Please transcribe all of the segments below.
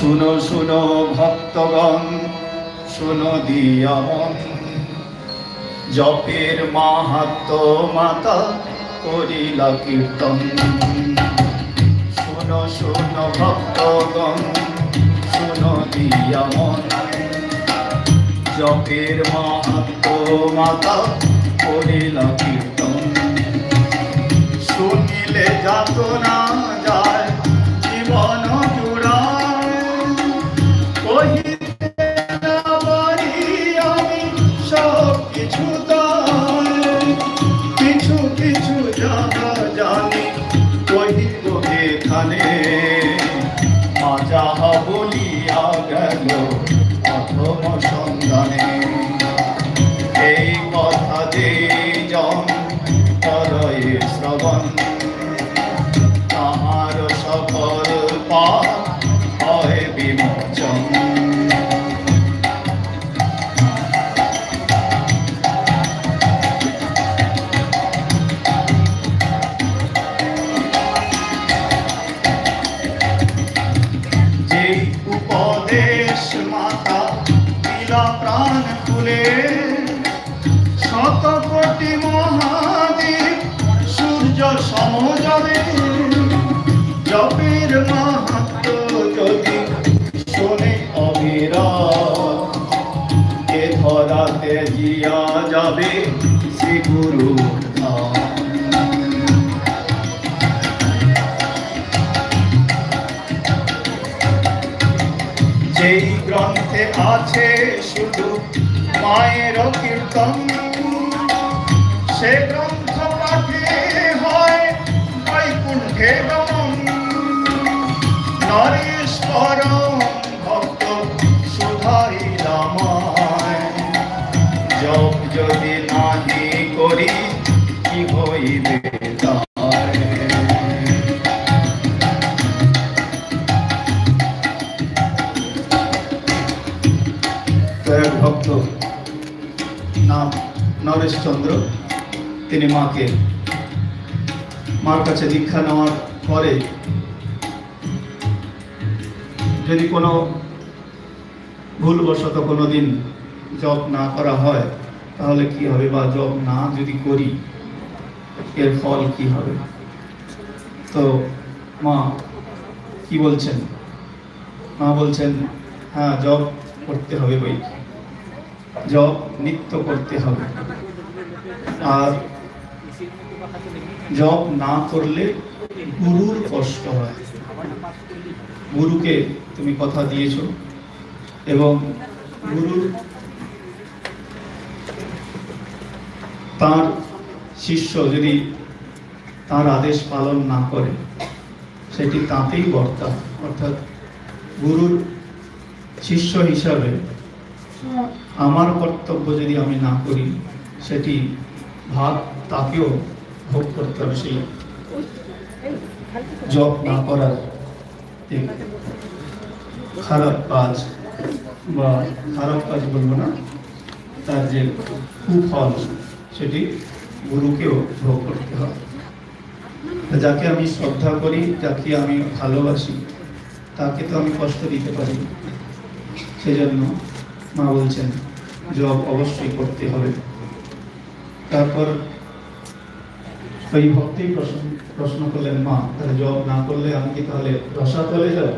শুনো শুনো ভক্তগণ, শুনো দিয়া মন। জপের মাহাত্ম মাতা করিলা কীর্তন। শুনো শুনো ভক্তগণ, শুনো দিয়া মন। জপের মাহাত্ম মাতা করিলা কীর্তন। শুনিলে যাত না উপদেশ মাতা দিলা প্রাণ খুলে শত কোটি মহাদেব সূর্য সমজবে জপের মাহাত্ম যদি শোনে অবিরত, এ ধরাতে জিয়া যাবে শ্রী গুরু ধাম। গ্রন্থে আছে শুধু মায়ের কীর্তন। সে গ্রন্থ পাঠে হয় বৈকুণ্ঠে গমন। এক ভক্ত নাম নরেশ চন্দ্র। তিনি মাকে, মার কাছে দীক্ষা নেওয়ার পরে যদি কোনো ভুলবশত কোনো দিন জব না করা হয়, তাহলে কি হবে? বা জব না যদি করি, এর ফল কি হবে? তো মা কি বলছেন? মা বলছেন হ্যাঁ জব করতে হবে বই জব নিত্য করতে হবে। আর জব না করলে গুরুর কষ্ট হয়। গুরুকে তুমি কথা দিয়েছ এবং গুরুর তার শিষ্য যদি তার আদেশ পালন না করে, সেটি তাতেই বর্তা। অর্থাৎ গুরুর শিষ্য হিসাবে আমার কর্তব্য যদি আমি না করি, সেটি ভাগ তাকেও ভোগ করতে হবে সেই জব না করার খারাপ কাজ বা খারাপ কাজ বলব না, তার যে কুফল সেটি গুরুকেও ভোগ করতে হবে। যাকে আমি শ্রদ্ধা করি, যাকে আমি ভালোবাসি, তাকে তো আমি কষ্ট দিতে পারি। সেজন্য মা বলছেন, জব অবশ্যই করতে হবে। তারপর ওই ভক্তই প্রশ্ন প্রশ্ন করলেন, মা, তাহলে জব না করলে আমি কি তাহলে রসা চলে যাব?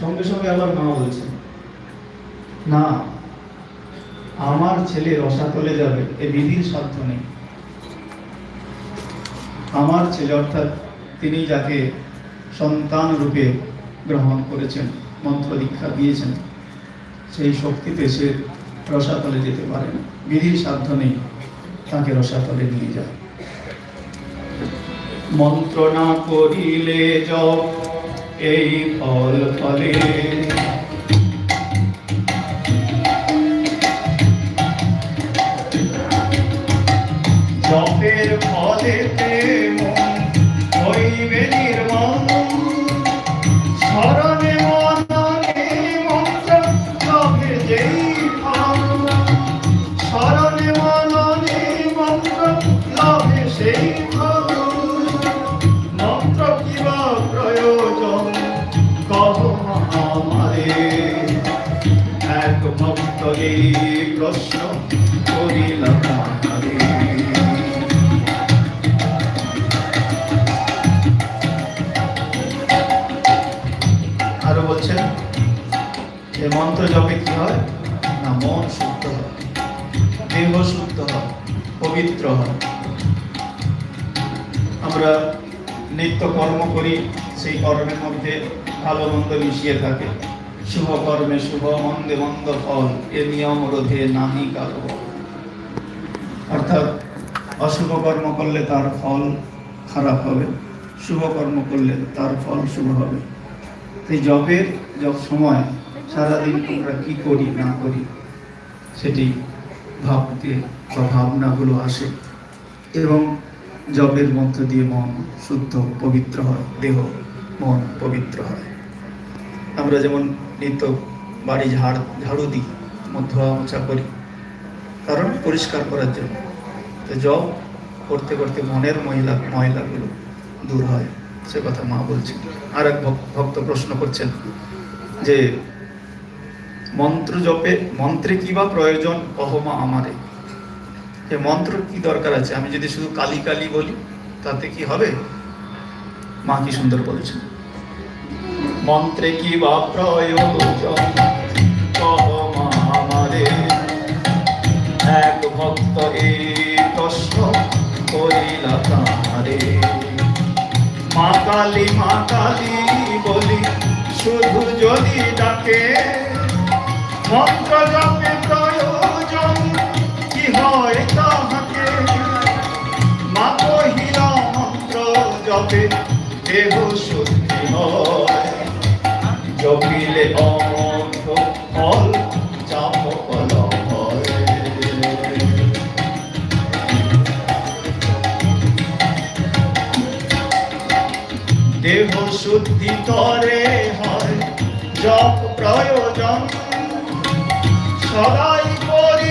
সঙ্গে সঙ্গে আবার মা বলছেন, না, আমার ছেলে রসা রসাতলে যাবে, এ বিধির সাধ্য নেই। আমার ছেলে অর্থাৎ তিনি যাকে সন্তান রূপে গ্রহণ করেছেন, মন্ত্র দীক্ষা দিয়েছেন সেই শক্তিতে সে রসাতলে যেতে পারে না। বিধির সাধ্য নেই তাকে রসাতলে নিয়ে যায় মন্ত্রণা করিলে জপ, এই ফল ফলে। জপের ফলেতে মন হইবে নির্মল। স্মরণে ভক্ত এই প্রশ্ন করিল তাহারে। আরও বলছেন, যে মন্ত্র জপে কি হয়? না, মন শুদ্ধ হয়। দেহ শুদ্ধ হয়, পবিত্র হয়। আমরা নিত্য কর্ম করি, সেই কর্মের মধ্যে ভালো মন্দ মিশিয়ে থাকে। শুভ কর্মে শুভ মন্দে মন্দ ফল এ নিয়ম রোধে নাহি কারও। অর্থাৎ অশুভ কর্ম করলে তার ফল খারাপ হবে শুভ কর্ম করলে তার ফল শুভ হবে। এই জবের জব সময়, সারাদিন আমরা কি করি, না করি, সেটি ভাবতে বা ভাবনাগুলো আসে। এবং জবের মধ্য দিয়ে মন শুদ্ধ, পবিত্র হয়, দেহ, মন পবিত্র হয়। আমরা যেমন নিত্য বাড়ি ঝাড়, ঝাড়ু দিই ধোয়া মোছা করি। কারণ পরিষ্কার করার জন্য। তো জব করতে করতে মনের মহিলা ময়লাগুলো দূর হয়। সে কথা মা বলছেন আর এক ভক- ভক্ত প্রশ্ন করছেন যে, মন্ত্র জপে, মন্ত্রে কি বা প্রয়োজন? কহমা আমারে। যে মন্ত্র কি দরকার আছে? আমি যদি শুধু কালি কালি বলি, তাতে কি হবে? মা কি সুন্দর বলেছেন। মন্ত্রে কি বা প্রয়োজন? এক ভক্ত এই প্রশ্ন করিল তাহারে। মা কালী মা কালী বলি, শুধু যদি ডাকে, মন্ত্র জপে প্রয়োজন, কি হয় তাহাকে? মা কহিল, মন্ত্র জপে দেহ হয় জপিলে অমন্ত্র ফল চাপ হয়। দেহ শুদ্ধি করে হয় জপ প্রয়োজন। সদাই করিবে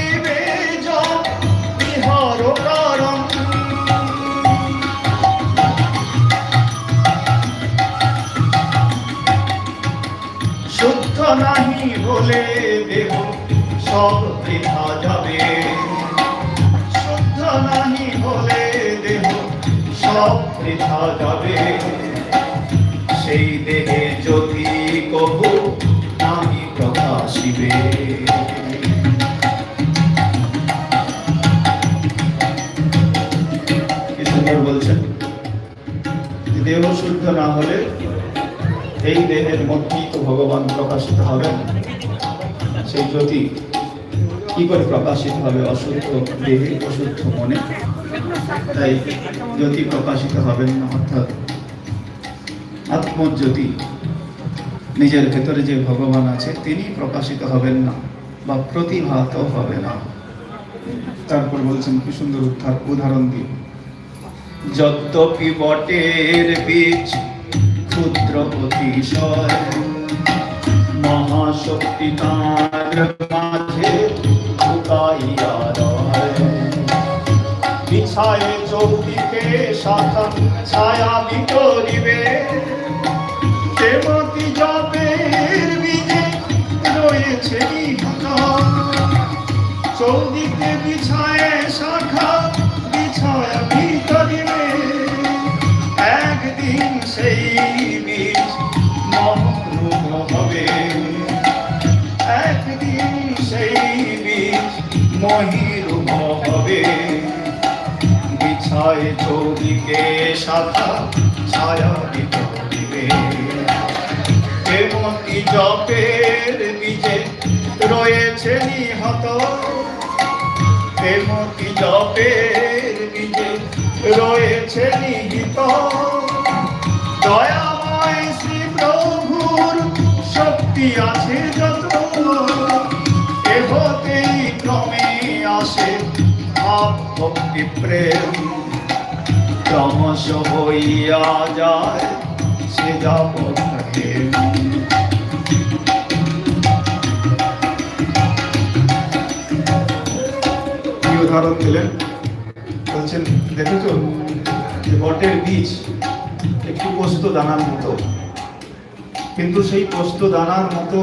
শুদ্ধ নাহি বলে দেহ সব বৃথা যাবে। শুদ্ধ নাহি বলে দেহ সব বৃথা যাবে। সেই দেহে যদি কহু নাহি প্রকাশিবে। বলছেন? দেহ শুদ্ধ না হলে, এই দেহের মধ্যেই তো ভগবান প্রকাশিত হবেন সেই জ্যোতি কি করে প্রকাশিত হবে? অশুদ্ধ দেহে, অশুদ্ধ মনে। তাই জ্যোতি প্রকাশিত হবেন না, অর্থাৎ আত্মজ্যোতি। নিজের ভেতরে যে ভগবান আছে, তিনি প্রকাশিত হবেন না বা প্রতিভাত হবে না। তারপর বলছেন, কি সুন্দর উদ্ধার, উদাহরণ দিয়ে। যদ্যপি বটের বীজ, ক্ষুদ্র অতিশয়। মহাশক্তি তার মাঝে লুকাইয়া রয়। চৌদিকে শাখা ছায়া বিতরিবে। দেবতী জপের বীজে রয়েছে চৌদিকে বিছায়ে শাখা মহিরূপ হবে বিছায় চৌদিকে শাখা ছায়া দিবে প্রেমতি জপের বীজে রয়েছে নিহত। প্রেমতি জপের বীজে রয়েছে নিহিত। দয়াময় শ্রী প্রভুর শক্তি আছে যত। এহতেই ক্রমে আসে ভক্তি প্রেম। ক্রমশ হইয়া যায় সে যাব কি উদাহরণ দিলেন? বলছেন, দেখেছ? যে বটের বীজ একটু পোস্ত দানার মতো। কিন্তু সেই পোস্ত দানার মতো